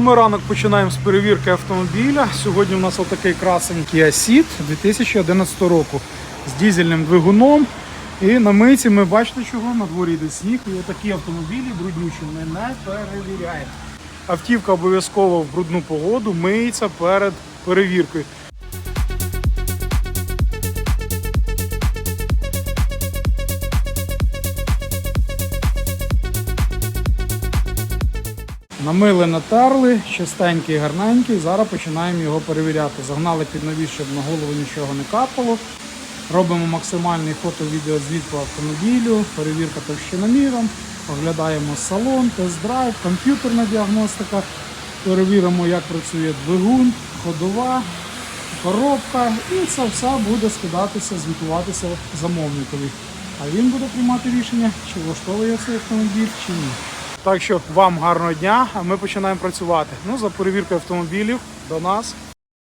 Ми ранок починаємо з перевірки автомобіля. Сьогодні у нас отакий красень Kia Ceed 2011 року з дізельним двигуном. І на миті ми бачите чого, на дворі йде сніг. І отакі автомобілі бруднючі ми не перевіряємо. Автівка обов'язково в брудну погоду миється перед перевіркою. Намили, натерли, чистенький, гарненький. Зараз починаємо його перевіряти. Загнали під навіс, щоб на голову нічого не капало. Робимо максимальний фото-відеозвіт по автомобілю, перевірка товщиноміром, оглядаємо салон, тест-драйв, комп'ютерна діагностика. Перевіримо, як працює двигун, ходова, коробка. І це все буде скидатися, звітуватися замовникові. А він буде приймати рішення, чи влаштовує цей автомобіль, чи ні. Так що вам гарного дня, а ми починаємо працювати. Ну, за перевіркою автомобілів до нас